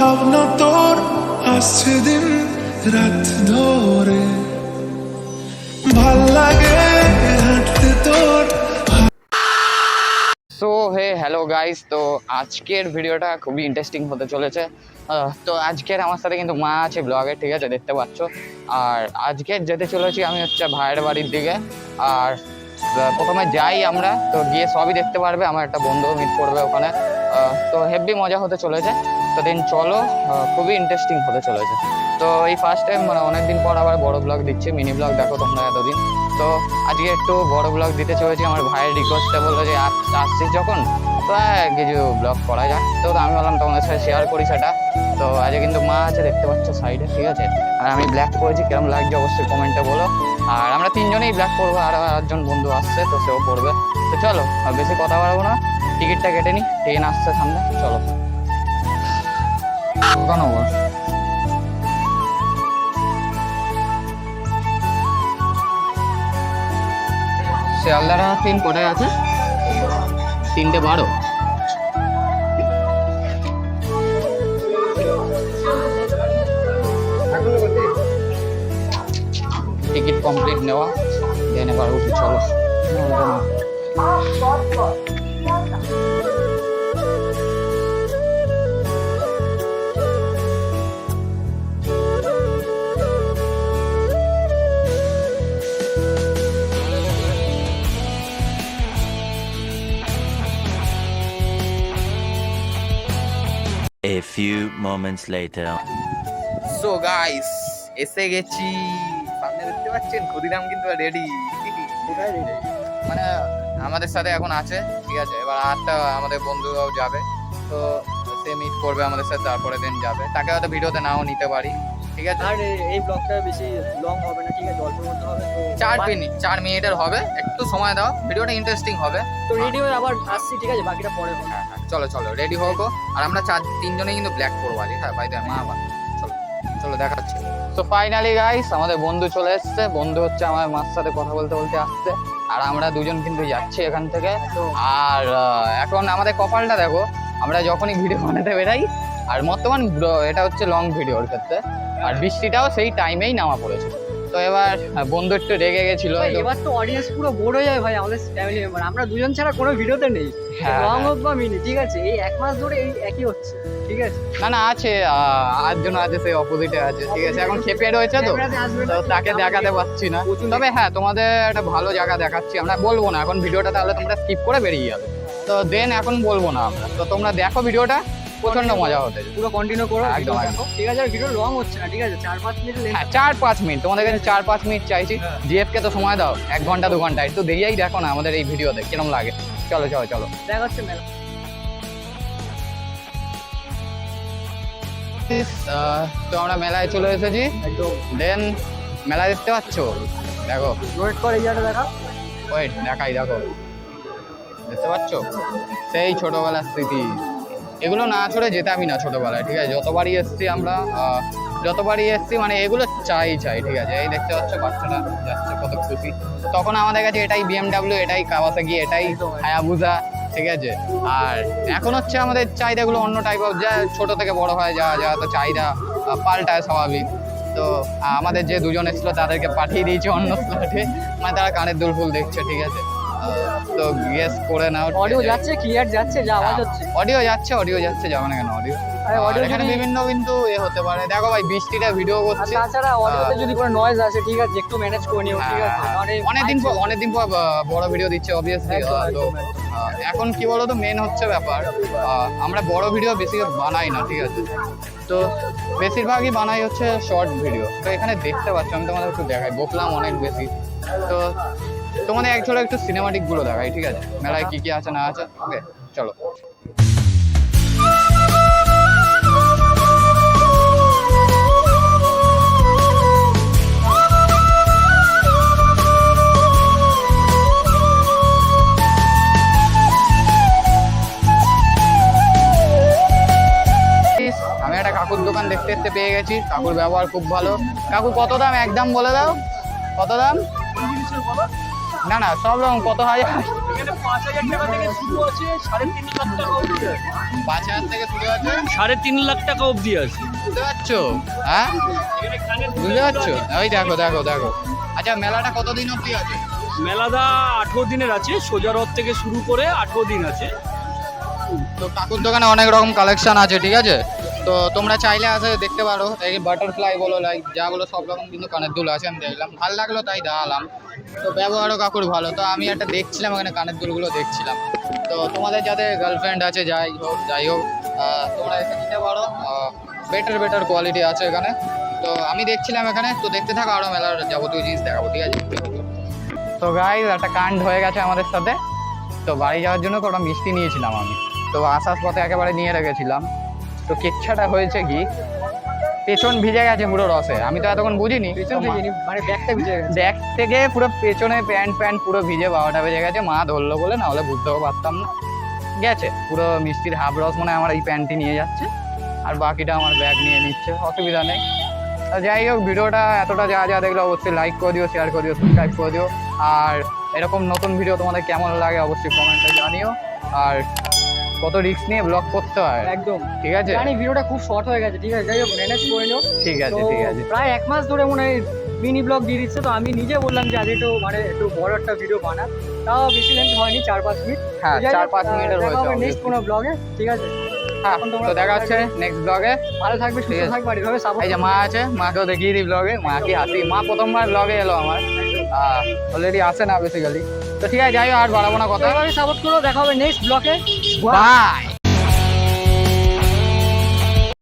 ভাবনা তোর আসছে দিন রাত ধরে। ভালো লাগে হাঁটতে তোর। সো হে হ্যালো গাইস তো আজকের ভিডিওটা খুবই ইন্টারেস্টিং হতে চলেছে। তো আজকের আমার সাথে কিন্তু মা আছে ব্লগে ঠিক আছে, দেখতে পাচ্ছ। আর আজকের যেতে চলেছি আমি হচ্ছে ভাইয়ের বাড়ির দিকে। আর প্রথমে যাই আমরা, তো গিয়ে সবই দেখতে পারবে, আমার একটা বন্ধু মিট করবে ওখানে। তো হেভি মজা হতে চলেছে। তো দিন চলো খুবই ইন্টারেস্টিং হতে চলেছে। তো এই ফার্স্ট টাইম মানে অনেকদিন পর আবার বড় ব্লগ দিচ্ছি মিনি ব্লগ দেখো তোমরা এতদিন। তো আজকে একটু বড় ব্লগ দিতে চলেছি আমার ভাইয়ের রিকোয়েস্টে বলল যে আস- আসছিস যখন? তো হ্যাঁ, কিছু ব্লগ করা যাক। তো আমি বললাম তোমাদের সাথে শেয়ার করি সেটা। তো আজকে কিন্তু মা আছে দেখতে পাচ্ছ সাইডে ঠিক আছে? আর আমি ব্ল্যাক করেছি কিরম লাগছে অবশ্যই কমেন্টে বলো। আর আমরা তিনজনেই ব্ল্যাক করব আর একজন বন্ধু আসছে তো সেও পড়বে তো চলো বেশি কথা বাড়াবো না টিকিটটা কেটে নি ট্রেন আসছে সামনে চলো। কেন শিয়ালদারা ট্রেন কোথায় আছে? তিনটে বারো। টিকিট কমপ্লিট নেওয়া দেন এবার উঠি চলো। Few moments later. So guys এসে গেছি। সামনে দেখতে পাচ্ছেন ক্ষুদিরাম কিন্তু রেডি মানে আমাদের সাথে এখন আছে ঠিক আছে? এবার আটটা আমাদের বন্ধুরাও যাবে। তো সে মিট করবে আমাদের সাথে তারপরে দিন যাবে। তাকে হয়তো ভিডিওতে নাও নিতে পারি ঠিক আছে? আর এই ব্লগটা বেশি লং হবে না ঠিক আছে? অল্পের মধ্যে হবে তো চার মিনিট চার মিনিটের হবে। একটু সময় দাও ভিডিওটা ইন্টারেস্টিং হবে। তো রেডি হয়ে আবার আসছি ঠিক আছে? বাকিটা পরে হ্যাঁ। চলো চলো রেডি হোক আর আমরা চার তিনজনে কিন্তু ব্ল্যাক করব আজকে। হ্যাঁ ভাই দেয় মা আবার চলো চলো দেখাচ্ছি। তো ফাইনালি গাইস আমাদের বন্ধু চলে এসছে। বন্ধু হচ্ছে আমার মার সাথে কথা বলতে বলতে আসছে। আর আমরা দুজন কিন্তু যাচ্ছি এখান থেকে। আর এখন আমাদের কপালটা দেখো আমরা যখনই ভিডিও বানাতে বেরাই আর বর্তমান এটা হচ্ছে লং ভিডিওর ক্ষেত্রে। আর বৃষ্টিটাও সেই টাইমেই নামা পড়েছে। তো এবার আহ, বন্ধু একটু রেগে গেছিল। এবার তো অডিয়েন্স পুরো বোর হয়ে যায় ভাই আমাদের ফ্যামিলি মেম্বার আমরা দুজন ছাড়া কোনো ভিডিওতে নেই। হ্যাঁ, লং হ্যাঁ। হোক বা মিনি ঠিক আছে? এই এক মাস ধরে এই একই হচ্ছে ঠিক আছে? না না আছে আটজন আছে সেই অপোজিটে আছে ঠিক আছে? এখন খেপে রয়েছে তো? তাকে দেখাতে পাচ্ছি না। তবে হ্যাঁ তোমাদের একটা ভালো জায়গা দেখাচ্ছি আমরা বলব না। এখন ভিডিওটা তাহলে তোমরা স্কিপ করে বেরিয়ে যাবে। তো দেন এখন বলব না আমরা। তো তোমরা দেখো ভিডিওটা। প্রচণ্ড মজা হতে পুরো কন্টিনিউ করো একদম, ঠিক আছে ভিডিও লং হচ্ছে না ঠিক আছে চার পাঁচ মিনিট হ্যাঁ চার পাঁচ মিনিট তোমাদের কাছে চার পাঁচ মিনিট চাইছি। জিএফকে তো সময় দাও এক ঘণ্টা দু ঘণ্টা। একটু দেরিয়েই দেখো না আমাদের এই ভিডিওতে কিরম লাগে। চলো চলো চলো। দেখা হচ্ছে মেলা তো আমরা মেলায় চলে এসেছি। দেন মেলা দেখতে পাচ্ছ? দেখো। ওয়েট কর এই জায়গাটা দেখা। ওয়েট দেখাই দেখো। দেখতে পাচ্ছ? সেই ছোটবেলার স্মৃতি। এগুলো না ছড়ে যেতামই না ছোটোবেলায়, ঠিক আছে? যতবারই এসছি আমরা যতবারই এসছি মানে এগুলো চাই চাই, ঠিক আছে? এই দেখতে পাচ্ছ বাচ্চাটা যাচ্ছে, কত খুশি। তখন আমাদের কাছে এটাই বিএমডাব্লিউ এটাই কাওয়াসাকি এটাই হায়াবুজা ঠিক আছে? আর এখন হচ্ছে আমাদের চাহিদাগুলো অন্য টাইপ অফ যা ছোটো থেকে বড় হয়, যা যা তো চাহিদা পাল্টায় স্বাভাবিক। তো আমাদের যে দুজন এসেছিল, তাদেরকে পাঠিয়ে দিয়েছে অন্য স্লটে মানে তারা কানের দুল ফুল দেখছে, ঠিক আছে? তো গেস করে নাও অডিও যাচ্ছে ক্লিয়ার যাচ্ছে যা আওয়াজ হচ্ছে। অডিও যাচ্ছে অডিও যাচ্ছে যাবে না কেন অডিও আরে এখানে বিভিন্ন কিন্তু এ হতে পারে। দেখো ভাই বৃষ্টিটা ভিডিও করছে। তাছাড়া অডিওতে যদি কোনো নয়েজ আসে ঠিক আছে একটু ম্যানেজ করে নিও ঠিক আছে হ্যাঁ, মানে অনেকদিন পর অনেকদিন পর বড় ভিডিও দিচ্ছে অবভিয়াসলি তো এখন কি বলতো মেন হচ্ছে ব্যাপার আমরা বড় ভিডিও বেশি বানাই না ঠিক আছে? তো বেশিরভাগই বানাই হচ্ছে শর্ট ভিডিও তো এখানে দেখতে পাচ্ছ আমি তোমাদের একটু দেখাই বকলাম অনেক বেশি। তো তোমাদের অ্যাকচুয়ালি একটু সিনেমাটিকগুলো দেখাই, ঠিক আছে? মেলায় কি কি আছে, না আছে? ওকে, চলো। একটা কাকুর দোকান দেখতে দেখতে পেয়ে গেছি, কাকুর ব্যবহার খুব ভালো। কাকু, কত দাম? একদম বলে দাও। কত দাম? না না সব রকম কত হাজার? পাঁচ হাজার টাকা থেকে শুরু আছে সাড়ে তিন লাখ টাকা অবধি আছে। পাঁচ হাজার থেকে শুরু আছে? সাড়ে তিন লাখ টাকা অবধি আছে। বুঝতে পারছ? হ্যাঁ? বুঝতে পারছ? ওই দেখো দেখো দেখো। আচ্ছা মেলাটা কতদিন অবধি আছে? মেলাদা আঠেরো দিনের আছে সোজা রথ থেকে শুরু করে আঠেরো দিন আছে। তো কাকুর দোকানে অনেক রকম কালেকশন আছে ঠিক আছে? তো তোমরা চাইলে আসে দেখতে পারো, এই বাটারফ্লাই বলো লাইক যা বলো, সব রকম কিন্তু কানের দুল আছে, আমি দেখলাম। ভালো লাগল তাই দাঁড়ালাম। তো ব্যবহারও কাকুর ভালো। তো আমি একটা দেখছিলাম এখানে কানের দুলগুলো দেখছিলাম। তো তোমাদের যাদের গার্লফ্রেন্ড আছে, যাই হোক যাই হোক তোমরা এসে নিতে পারো। বেটার বেটার কোয়ালিটি আছে এখানে। তো আমি দেখছিলাম এখানে, তো দেখতে থাকো আরও মেলার যাবতীয় জিনিস দেখাবো, ঠিক আছে? তো গাইজ একটা কাণ্ড হয়ে গেছে আমাদের সাথে। তো বাড়ি যাওয়ার জন্য কটা মিষ্টি নিয়েছিলাম আমি। তো আসার পথে একেবারে নিয়ে রেখেছিলাম। তো কেচ্ছাটা হয়েছে কি পেছন ভিজে গেছে পুরো রসে। আমি তো এতক্ষণ বুঝিনি। মানে ব্যাগটা ভিজে গেছে। ব্যাগ থেকে পুরো পেছনে প্যান্ট প্যান্ট পুরো ভিজে বাবাটা বেজে গেছে মা ধরলো বলে না হলে বুঝতেও পারতাম না। গেছে পুরো মিষ্টির হাফ রস মনে হয় আমার এই প্যান্টটি নিয়ে যাচ্ছে আর বাকিটা আমার ব্যাগ নিয়ে নিচ্ছে অসুবিধা নেই। যাই হোক ভিডিওটা এতটা যা যা দেখলে অবশ্যই লাইক করে দিও শেয়ার করে দিও সাবস্ক্রাইব করে দিও আর এরকম নতুন ভিডিও তোমাদের কেমন লাগে অবশ্যই কমেন্টে জানিও আর কত রিস্ক নিয়ে ব্লগ করতে হয়। একদম। ঠিক আছে? জানি ভিডিওটা খুব শর্ট হয়ে গেছে ঠিক আছে? যাই হোক ম্যানেজ করে নিও। ঠিক আছে ঠিক আছে। প্রায় এক মাস ধরে মনে হয় মিনি ব্লগ দিয়ে দিচ্ছে তো আমি নিজে বললাম যে আজ একটু মানে একটু বড় একটা ভিডিও বানা। তাও বেশি লেন্থ হয়নি চার পাঁচ মিনিট হ্যাঁ চার পাঁচ মিনিটের হয়েছে নেক্সট। কোনো ব্লগে ঠিক আছে? হ্যাঁ তো দেখা হচ্ছে নেক্সট ব্লগে ভালো থাকবে সুস্থ থাকবে আর এভাবে সাপোর্ট এই যে মা আছে মাকেও দেখিয়ে দিই ব্লগে মা কি হাসি? মা প্রথমবার ব্লগে এলো আমার। অলরেডি আসে না বেসিক্যালি তো ঠিক আছে যাই আর বাড়াবো না কথা। সাপোর্ট করো দেখা হবে নেক্সট ব্লগে Bye.